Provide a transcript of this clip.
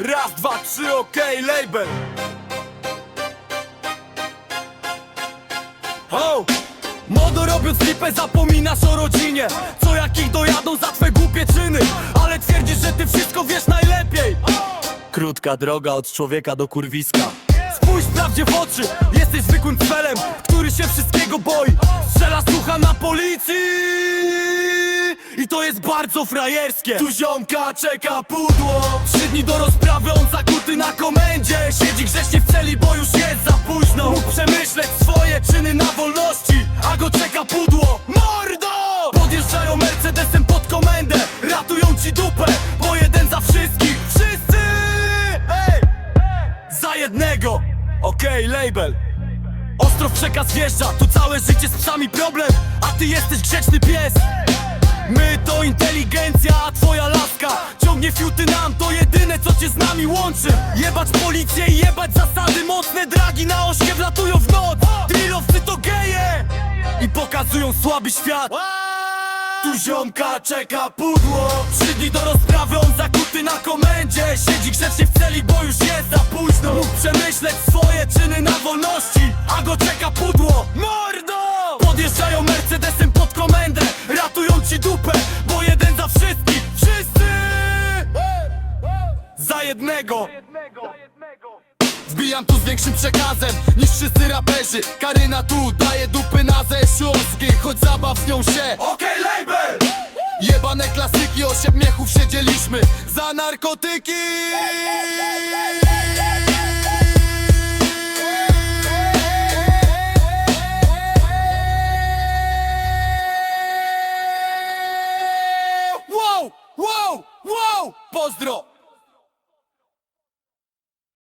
Raz, dwa, trzy, okej, label. Ho! Modo robiąc lipę zapominasz o rodzinie. Co jak ich dojadą za twe głupie czyny. Ale twierdzisz, że ty wszystko wiesz najlepiej. Krótka droga od człowieka do kurwiska. Spójrz prawdzie w oczy. Jesteś zwykłym cfelem, który się wszystkiego boi. Strzela słucha na policji bardzo frajerskie. Tu ziomka czeka pudło. Trzy dni do rozprawy, on zakuty na komendzie. Siedzi grzecznie w celi, bo już jest za późno. Mógł przemyśleć swoje czyny na wolności A go czeka pudło. Mordo! Podjeżdżają Mercedesem pod komendę Ratują ci dupę, bo jeden za wszystkich. Wszyscy! Ej! Za jednego. Okej, label. Ostro przekaz wjeżdża, tu całe życie z psami problem A ty jesteś grzeczny pies. My to inteligencja, a twoja laska. Ciągnie fiuty nam, to jedyne co cię z nami łączy. Jebać policję i jebać zasady Mocne. Dragi na osie wlatują w noc. Drillowcy to geje I pokazują słaby świat. Tu ziomka czeka pudło. Trzy dni do rozprawy, on zakuty na komendzie. Siedzi grzecznie w celi, bo już jest za późno. Mógł przemyśleć swoje czyny na wolności A go czeka pudło jednego Wbijam tu z większym przekazem niż wszyscy raperzy Karyna tu daje dupy na zeszłowskiej Choć zabaw z nią się Okej, label! Jebane klasyki, osiem miechów siedzieliśmy Za narkotyki! Wow, wow, wow! Pozdro!